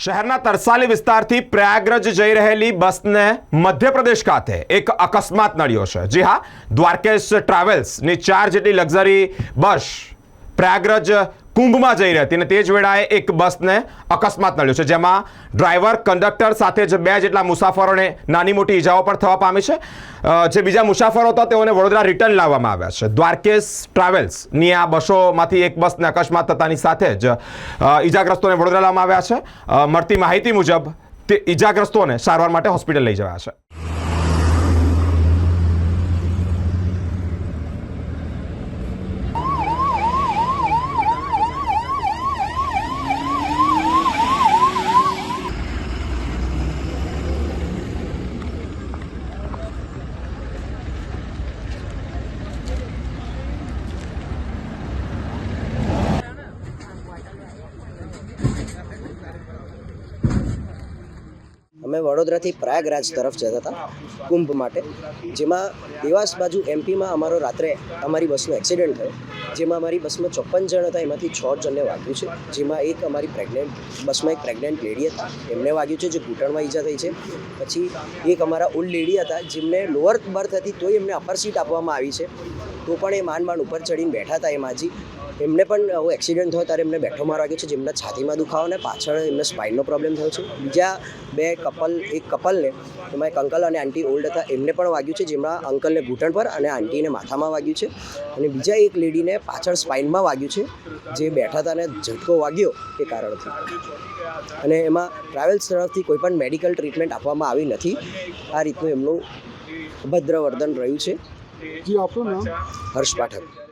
શહેરના તરસાલી વિસ્તારથી પ્રયાગરજ જઈ રહેલી બસને મધ્યપ્રદેશ ખાતે એક અકસ્માત નડ્યો છે. જી હા, દ્વારકેશ ટ્રાવેલ્સની ચાર જેટલી લક્ઝરી બસ પ્રયાગરાજ કુંભમાં જઈ રહી હતી અને તે જ વેળાએ એક બસને અકસ્માત નડ્યો છે, જેમાં ડ્રાઈવર, કંડક્ટર સાથે જ બે જેટલા મુસાફરોને નાની મોટી ઈજાઓ પણ થવા પામી છે. જે બીજા મુસાફરો હતા, તેઓને વડોદરા રિટર્ન લાવવામાં આવ્યા છે. દ્વારકેશ ટ્રાવેલ્સની આ બસોમાંથી એક બસને અકસ્માત થતાની સાથે જ ઈજાગ્રસ્તોને વડોદરા લાવવામાં આવ્યા છે. મળતી માહિતી મુજબ તે ઈજાગ્રસ્તોને સારવાર માટે હોસ્પિટલ લઈ જવાયા છે. અમે વડોદરાથી પ્રયાગરાજ તરફ જતા હતા કુંભ માટે, જેમાં દેવાસ બાજુ એમપીમાં અમારો રાત્રે અમારી બસનો એક્સિડન્ટ થયો. જેમાં અમારી બસમાં ચોપન જણ હતા, એમાંથી છ જણને વાગ્યું છે. જેમાં એક અમારી પ્રેગ્નેન્ટ બસમાં એક પ્રેગ્નેન્ટ લેડી હતા. એમને વાગ્યું છે જે ઘૂંટણમાં ઈજા થઈ છે. પછી એક અમારા ઓલ્ડ લેડી હતા, જેમને લોઅર બર્થ હતી, તોય એમને અપર સીટ આપવામાં આવી છે. તો પણ એ માંડ માંડ ઉપર ચડીને બેઠા હતા એ માજી. એમને પણ એક્સિડન્ટ થયો ત્યારે એમને બેઠો માર વાગ્યો છે, જેમના છાતીમાં દુખાવો અને પાછળ એમને સ્પાઇનનો પ્રોબ્લેમ થયો છે. બીજા બે કપલ એક કપલને એમાં એક અંકલ અને આંટી ઓલ્ડ હતા, એમને પણ વાગ્યું છે, જેમાં અંકલને ઘૂંટણ પર અને આંટીને માથામાં વાગ્યું છે. અને બીજા એક લેડીને પાછળ સ્પાઇનમાં વાગ્યું છે જે બેઠા હતા અને ઝટકો વાગ્યો એ કારણથી. અને એમાં ટ્રાવેલ્સ તરફથી કોઈ પણ મેડિકલ ટ્રીટમેન્ટ આપવામાં આવી નથી. આ રીતનું એમનું અભદ્ર વર્તન રહ્યું છે. જી આપનું નામ? હર્ષ પાઠક.